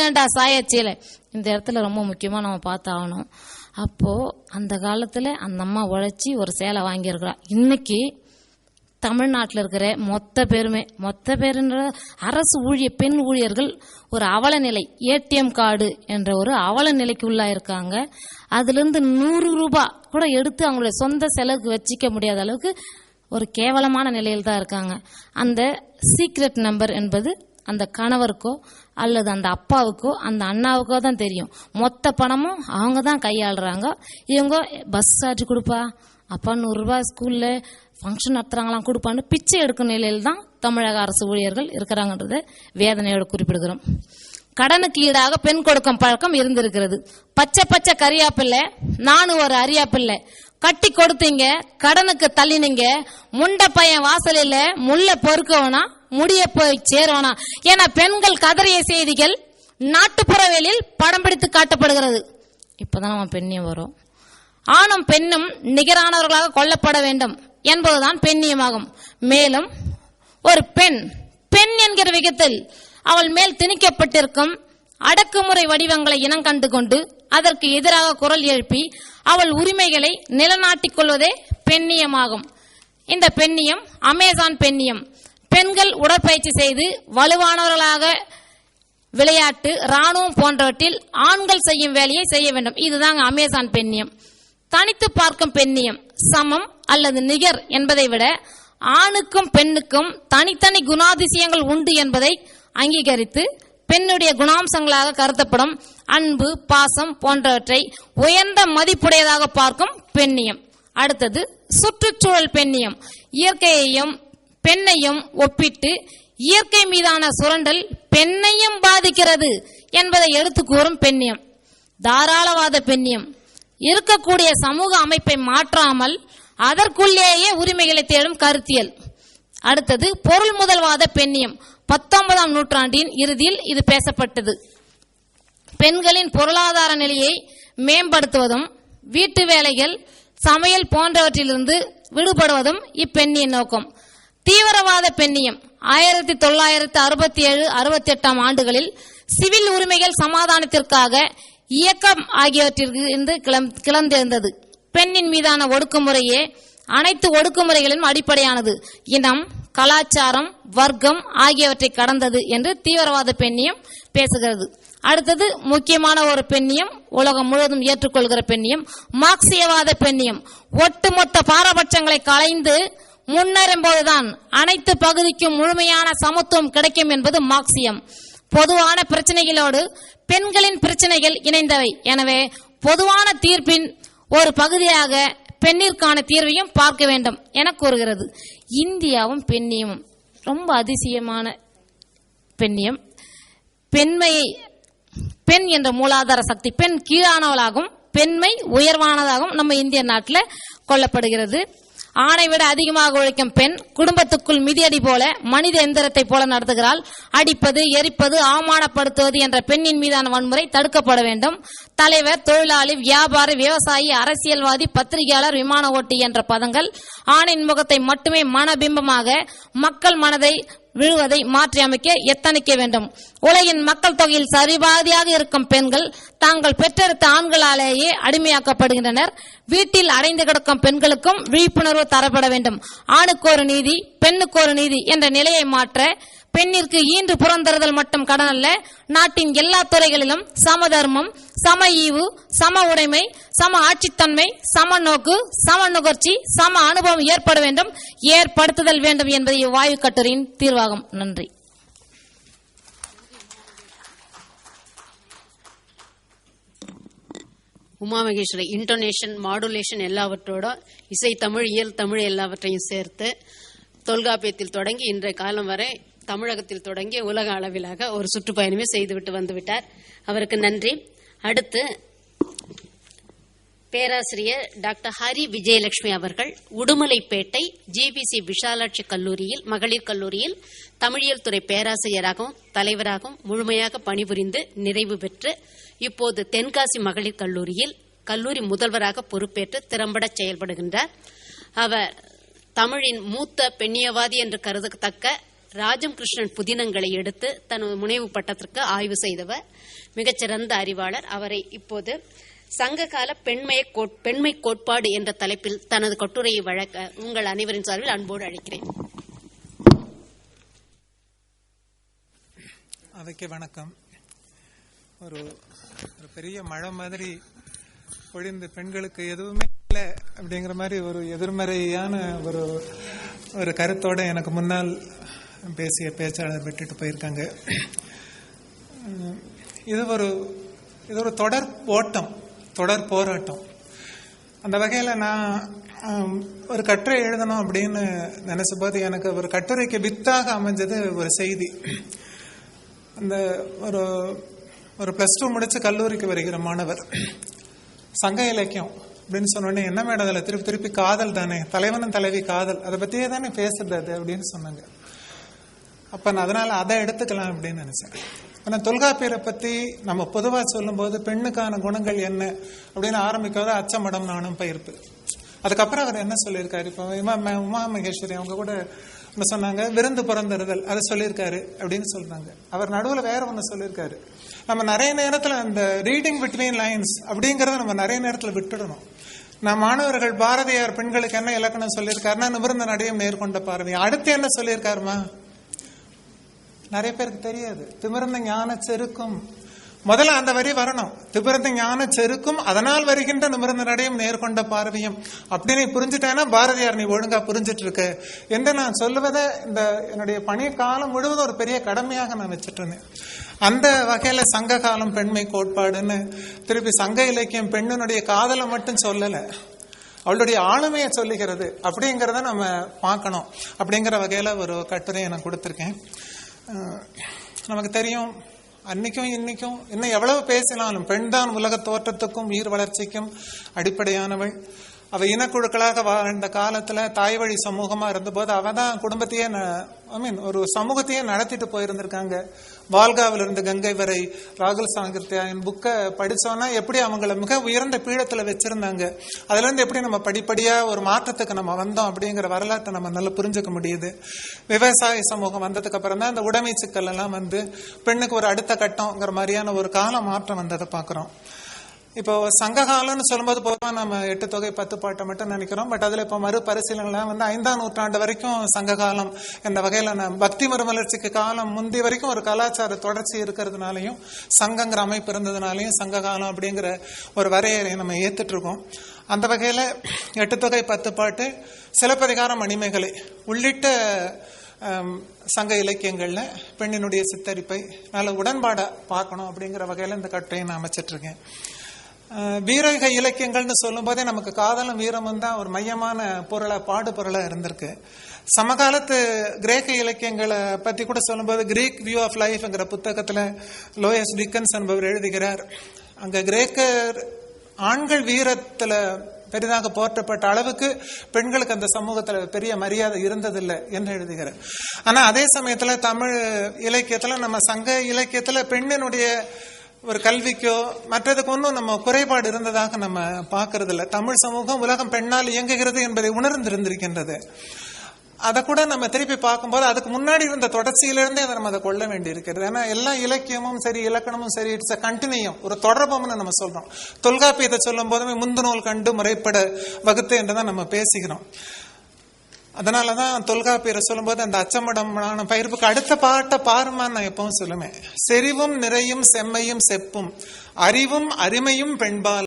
பதினெண்டா சாயச்சீலை இந்த இடத்துல ரொம்ப முக்கியமா நம்ம பார்த்தாகணும். அப்போ அந்த காலத்துல அந்த அம்மா உழைச்சி ஒரு சேலை வாங்கியிருக்கிறா இன்னைக்கு தமிழ்நாட்டில் இருக்கிற மொத்த பேருமே மொத்த பேருன்ற அரசு ஊழிய பெண் ஊழியர்கள் ஒரு அவல நிலை ஏடிஎம் கார்டு என்ற ஒரு அவல நிலைக்கு உள்ளாயிருக்காங்க. அதுலேருந்து நூறு ரூபா கூட எடுத்து அவங்களுடைய சொந்த செலவுக்கு வச்சிக்க முடியாத அளவுக்கு ஒரு கேவலமான நிலையில் தான் இருக்காங்க. அந்த சீக்ரெட் நம்பர் என்பது அந்த கணவருக்கோ அல்லது அந்த அப்பாவுக்கோ அந்த அண்ணாவுக்கோ தான் தெரியும். மொத்த பணமும் அவங்க தான் கையாளுறாங்க. இவங்க பஸ் சார்ஜ் கொடுப்பா. அப்பா நூறுரூவா ஸ்கூலில் ஃபங்க்ஷன் நடத்துகிறாங்களாம் கொடுப்பான்னு பிச்சை எடுக்கும் நிலையில் தான் தமிழக அரசு ஊழியர்கள் இருக்கிறாங்கன்றத வேதனையோடு குறிப்பிடுகிறோம். கடனுக்கு ஈடாக பெண் கொடுக்கும் பழக்கம் இருந்திருக்கிறது. பச்சை பச்சை கரியாப்பிள்ளை நானும் ஒரு அரியாப்பிள்ளை. கட்டி கொடுத்தீங்க கடனுக்கு தள்ளினீங்க முண்டை பையன் வாசலில் முல்லை பொறுக்கவனா முடிய போய் சேருவனா? என பெண்கள் கதறிய செய்திகள் நாட்டுப்புறவேலில் படம் பிடித்து காட்டப்படுகிறது. இப்பதான் நம்ம பெண்ணியம் வரும். ஆணும் பெண்ணும் நிகரானவர்களாக கொல்லப்பட வேண்டும் என்பதுதான் பெண்ணியமாகும். மேலும் ஒரு பெண் பெண் என்கிற விகத்தில் அவள் மேல் திணிக்கப்பட்டிருக்கும் அடக்குமுறை வடிவங்களை இனம் கண்டு கொண்டு அதற்கு எதிராக குரல் எழுப்பி அவள் உரிமைகளை நிலநாட்டிக் கொள்வதே பெண்ணியமாகும். இந்த பெண்ணியம் அமேசான் பெண்ணியம். பெண்கள் உடற்பயிற்சி செய்து வலுவானவர்களாக விளையாட்டு ராணுவம் போன்றவற்றில் ஆண்கள் செய்யும் வேலையை செய்ய வேண்டும். இதுதாங்க அமேசான் பெண்ணியம். தனித்து பார்க்கும் பெண்ணியம் சமம் அல்லது நிகர் என்பதை விட ஆணுக்கும் பெண்ணுக்கும் தனித்தனி குணாதிசயங்கள் உண்டு என்பதை அங்கீகரித்து பெண்ணுடைய குணாம்சங்களாக கருதப்படும் அன்பு பாசம் போன்றவற்றை உயர்ந்த மதிப்புடையதாக பார்க்கும் பெண்ணியம். அடுத்தது சுற்றுச்சூழல் பெண்ணியம். இயற்கையையும் பெண்ணையும் ஒப்பிட்டு இயற்கை மீதான சுரண்டல் பெண்ணையும் பாதிக்கிறது என்பதை எடுத்து கூறும் பெண்ணியம். தாராளவாத பெண்ணியம். இருக்கக்கூடிய சமூக அமைப்பை மாற்றாமல் அதற்குள்ளேயே உரிமைகளை தேடும் கருத்தியல். அடுத்தது பொருள் முதல்வாத பெண்ணியம். பத்தொன்பதாம் நூற்றாண்டின் இறுதியில் இது பேசப்பட்டது. பெண்களின் பொருளாதார நிலையை மேம்படுத்துவதும் வீட்டு வேலைகள் சமையல் போன்றவற்றிலிருந்து விடுபடுவதும் இப்பெண்ணியின் நோக்கம். தீவிரவாத பெண்ணியம். ஆயிரத்தி தொள்ளாயிரத்தி அறுபத்தி ஏழு அறுபத்தி எட்டாம் ஆண்டுகளில் சிவில் உரிமைகள் சமாதானத்திற்காக இயக்கம் ஆகியவற்றிற்கு இருந்து கிளம்- கிளர்ந்தெழுந்தது. பெண்ணின் மீதான ஒடுக்குமுறையே அனைத்து ஒடுக்குமுறைகளிலும் அடிப்படையானது. இனம் கலாச்சாரம் வர்க்கம் ஆகியவற்றை கடந்தது என்று தீவிரவாத பெண்ணியம் பேசுகிறது. அடுத்தது முக்கியமான ஒரு பெண்ணியம் உலகம் முழுவதும் ஏற்றுக்கொள்கிற பெண்ணியம் மார்க்சியவாத பெண்ணியம். ஒட்டுமொத்த பாரபட்சங்களை களைந்து முன்னேறும்போதுதான் அனைத்து பகுதிக்கும் முழுமையான சமத்துவம் கிடைக்கும் என்பது மார்க்சியம். பொதுவான பிரச்சனைகளோடு பெண்களின் பிரச்சனைகள் இணைந்தவை. எனவே பொதுவான தீர்ப்பின் ஒரு பகுதியாக பெண்ணிற்கான தீர்வையும் பார்க்க வேண்டும் என கூறுகிறது. இந்தியாவும் பெண்ணியமும். ரொம்ப அதிசயமான பெண்ணியம். பெண்மையை பெண் என்ற மூலாதார சக்தி பெண் கீழானவளாகவும் பெண்மை உயர்வானதாகவும் நம்ம இந்திய நாட்டில் கொல்லப்படுகிறது ஆணை விட அதிகமாக உழைக்கும் பெண் குடும்பத்துக்குள் மிதியடி போல மனித எந்திரத்தை போல நடத்துகிறாள். அடிப்பது எரிப்பது அவமானப்படுத்துவது என்ற பெண்ணின் மீதான வன்முறை தடுக்கப்பட வேண்டும். தலைவர் தொழிலாளி வியாபாரி விவசாயி அரசியல்வாதி பத்திரிகையாளர் விமான ஓட்டி என்ற பதங்கள் ஆணின் முகத்தை மட்டுமே மனபிம்பமாக மக்கள் மனதை விழுவதை மாற்றியமைக்க எத்தனிக்க வேண்டும்? உலகின் மக்கள் தொகையில் சரிபாதியாக இருக்கும் பெண்கள் தாங்கள் பெற்றெடுத்த ஆண்களாலேயே அடிமையாக்கப்படுகின்றனர். வீட்டில் அடைந்து கிடக்கும் பெண்களுக்கும் விழிப்புணர்வு தரப்பட வேண்டும். ஆணுக்கு ஒரு நீதி பெண்ணுக்கு ஒரு நீதி என்ற நிலையை மாற்ற பெண்ணிற்கு ஈன்று புறந்தறுதல் மட்டும் கடன் அல்ல நாட்டின் எல்லா துறைகளிலும் சமதர்மம் சம ஈவு சம உடைமை சம ஆட்சித்தன்மை சம நோக்கு சம நுகர்ச்சி சம அனுபவம் ஏற்பட வேண்டும். ஏற்படுத்துதல் வேண்டும் என்பது இவ்வாயு கட்டுரையின் தீர்வாகும். நன்றி. உமா மகேஸ்வரி இன்டோனேஷன் மாடுலேஷன் எல்லாவற்றோட இசை தமிழ் இயல் தமிழ் எல்லாவற்றையும் சேர்த்து தொல்காப்பியத்தில் தொடங்கி இன்றைய காலம் வரை தமிழகத்தில் தொடங்கி உலக அளவிலாக ஒரு சுற்றுப்பயணமே செய்துவிட்டு வந்துவிட்டார். அவருக்கு நன்றி. அடுத்து பேராசிரியர் டாக்டர் ஹரி விஜயலட்சுமி அவர்கள் உடுமலைப்பேட்டை ஜிபிசி விஷாலாட்சி கல்லூரியில் மகளிர் கல்லூரியில் தமிழியல் துறை பேராசிரியராகவும் தலைவராகவும் முழுமையாக பணிபுரிந்து நிறைவு பெற்று இப்போது தென்காசி மகளிர் கல்லூரியில் கல்லூரி முதல்வராக பொறுப்பேற்று திறம்பட செயல்படுகின்றார். அவர் தமிழின் மூத்த பெண்ணியவாதி என்று கருதத்தக்க ராஜம் கிருஷ்ணன் புதினங்களை எடுத்து தனது முனைவு பட்டத்திற்கு ஆய்வு செய்தவர். மிகச்சிறந்த அறிவாளர். அவரை இப்போது சங்ககால பெண்மைய கோட்- பெண்மை கோட்பாடு என்ற தலைப்பில் தனது கட்டுரையை வழங்க உங்கள் அனைவரின் சார்பில் அன்போடு அழைக்கிறேன். அவைக்கு வணக்கம். ஒரு ஒரு பெரிய மழை மாதிரி பொழிந்து பெண்களுக்கு எதுவுமே இல்லை அப்படிங்கிற மாதிரி ஒரு எதிர்மறையான ஒரு ஒரு கருத்தோட எனக்கு முன்னால் பேசிய பேச்சாளர் விட்டுட்டு போயிருக்காங்க. இது ஒரு இது ஒரு தொடர் ஓட்டம் தொடர் போராட்டம். அந்த வகையில் நான் ஒரு கட்டுரை எழுதணும் அப்படின்னு நினைச்சபோது எனக்கு ஒரு கட்டுரைக்கு வித்தாக அமைஞ்சது ஒரு செய்தி. அந்த ஒரு ஒரு ப்ளஸ் டூ முடித்து கல்லூரிக்கு வருகிற மாணவர் சங்க இலக்கியம் அப்படின்னு சொன்னோடனே என்ன மேடம் அதில் திருப்பி திருப்பி காதல் தானே தலைவனும் தலைவி காதல் அதை பற்றியே தானே பேசுறது அது அப்படின்னு சொன்னாங்க. அப்போ நான் அதனால் அதை எடுத்துக்கலாம் அப்படின்னு நினச்சேன். ஆனால் தொல்காப்பியரை பற்றி நம்ம பொதுவாக சொல்லும்போது பெண்ணுக்கான குணங்கள் என்ன அப்படின்னு ஆரம்பிக்கிறது அச்சமடம் நானும் பயிர்ப்பு. அதுக்கப்புறம் அவர் என்ன சொல்லியிருக்காரு? இப்போ உமா உமா மகேஸ்வரி அவங்க கூட ஒன்று சொன்னாங்க விருந்து பிறந்தறுதல் அதை சொல்லியிருக்காரு அப்படின்னு சொல்றாங்க. அவர் நடுவில் வேற ஒன்று சொல்லியிருக்காரு. நம்ம நிறைய நேரத்தில் அந்த ரீடிங் பிட்வீன் லைன்ஸ் அப்படிங்கிறத நம்ம நிறைய நேரத்தில் விட்டுடணும். நான் மாணவர்கள் பாரதியார் பெண்களுக்கு என்ன இலக்கணம் சொல்லியிருக்காருன்னா நிமிர்ந்த நடையும் நேர்கொண்ட பார்வை. அடுத்து என்ன சொல்லியிருக்காருமா? நிறைய பேருக்கு தெரியாது. திமிர்ந்த ஞான செருக்கும். முதல்ல அந்த வரி வரணும். திமிர்ந்த ஞான செருக்கும் அதனால் வருகின்ற நிமிர்ந்த நடையும் நேர்கொண்ட பார்வையும். அப்படின்னு நீ புரிஞ்சுட்டேன்னா பாரதியார் நீ ஒழுங்கா புரிஞ்சிட்டு இருக்க என்று நான் சொல்லுவதை இந்த என்னுடைய பணி காலம் முழுவதும் ஒரு பெரிய கடமையாக நான் வச்சுட்டு இருந்தேன் அந்த வகையில சங்க காலம் பெண்மை கோட்பாடுன்னு திருப்பி சங்க இலக்கியம் பெண்ணினுடைய காதலை மட்டும் சொல்லலை. அவளுடைய ஆளுமையை சொல்லுகிறது. அப்படிங்கிறத நம்ம பார்க்கணும். அப்படிங்கிற வகையில ஒரு கட்டுரையை நான் கொடுத்துருக்கேன். நமக்கு தெரியும் அன்னைக்கும் இன்னைக்கும் இன்னும் எவ்வளவு பேசினாலும் பெண்தான் உலக தோற்றத்துக்கும் உயிர் வளர்ச்சிக்கும் அடிப்படையானவள். அவ இனக்குழுக்களாக வாழ்ந்த காலத்துல தாய் வழி சமூகமா இருந்தபோது அவள் தான் குடும்பத்தையே ஐ மீன் ஒரு சமூகத்தையே நடத்திட்டு போயிருந்திருக்காங்க. வால்காவில் இருந்து கங்கை வரை ராகுல் சாங்கிருத்தியாயன் புக்கை படித்தோன்னா எப்படி அவங்கள மிக உயர்ந்த பீடத்தில் வச்சிருந்தாங்க. அதுலேருந்து எப்படி நம்ம படிப்படியாக ஒரு மாற்றத்துக்கு நம்ம வந்தோம் அப்படிங்கிற வரலாற்றை நம்ம நல்லா புரிஞ்சுக்க முடியுது. விவசாய சமூகம் வந்ததுக்கு அப்புறம் தான் இந்த உடைமை சிக்கல் எல்லாம் வந்து பெண்ணுக்கு ஒரு அடுத்த கட்டம்ங்கிற மாதிரியான ஒரு கால மாற்றம் வந்ததை பார்க்குறோம். இப்போ சங்ககாலம்னு சொல்லும்போது பொதுவாக நம்ம எட்டு தொகை பத்து பாட்டை மட்டும் நினைக்கிறோம். பட் அதில் இப்போ மறுபரிசீலனை வந்து ஐந்தாம் நூற்றாண்டு வரைக்கும் சங்ககாலம் இந்த வகையில் நம்ம பக்தி மறுமலர்ச்சிக்கு காலம் முந்தி வரைக்கும் ஒரு கலாச்சார தொடர்ச்சி இருக்கிறதுனாலையும் சங்கங்கிற அமைப்பு இருந்ததுனாலையும் சங்ககாலம் அப்படிங்கிற ஒரு வரையறையை நம்ம ஏத்துட்டு இருக்கோம் அந்த வகையில் எட்டு தொகை பத்து பாட்டு சிலப்பதிகாரம் மணிமேகலை உள்ளிட்ட சங்க இலக்கியங்களில் பெண்ணினுடைய சித்தரிப்பை நல்ல உடன்பாடை பார்க்கணும் அப்படிங்கிற வகையில் இந்த கட்டுரையை நான் அமைச்சிட்ருக்கேன் வீரக இலக்கியங்கள்னு சொல்லும்போதே நமக்கு காதலும் வீரமும் தான் ஒரு மையமான பொருளா பாடு பொருளா இருந்திருக்கு. சமகாலத்து கிரேக்க இலக்கியங்களை பத்தி கூட சொல்லும்போது கிரீக் வியூ ஆஃப் லைஃப்ங்கிற புத்தகத்துல லோயஸ் டிக்கன்ஸ் என்பவர் எழுதுகிறார். அங்க கிரேக்கர் ஆண்கள் வீரத்துல பெரிதாக போற்றப்பட்ட அளவுக்கு பெண்களுக்கு அந்த சமூகத்துல பெரிய மரியாதை இருந்ததில்லை என்று எழுதுகிறார். ஆனா அதே சமயத்துல தமிழ் இலக்கியத்துல நம்ம சங்க இலக்கியத்துல பெண்ணினுடைய ஒரு கல்விக்கோ மற்றதுக்கு ஒன்றும் நம்ம குறைபாடு இருந்ததாக நம்ம பார்க்கறதில்ல. தமிழ் சமூகம் உலகம் பெண்ணால் இயங்குகிறது என்பதை உணர்ந்திருந்திருக்கின்றது. அதை கூட நம்ம திருப்பி பார்க்கும்போது அதுக்கு முன்னாடி இருந்த தொடர்ச்சியிலிருந்தே அதை நம்ம அதை கொள்ள வேண்டி இருக்கிறது ஏன்னா எல்லா இலக்கியமும் சரி இலக்கணமும் சரி இட்ஸ் அ கண்டினியூம் ஒரு தொடர்பும்னு நம்ம சொல்றோம். தொல்காப்பியத்தை சொல்லும் போதுமே முந்து நூல் கண்டு முறைப்பட வகுத்து என்றுதான் நம்ம பேசுகிறோம். அதனாலதான் தொல்காப்பியரை சொல்லும்போது அந்த அச்சமடமான பயிர்ப்புக்கு அடுத்த பாட்டை பாருமான்னு நான் எப்பவும் சொல்லுவேன். செறிவும் நிறையும் செம்மையும் செப்பும் அறிவும் அருமையும் பெண்பால்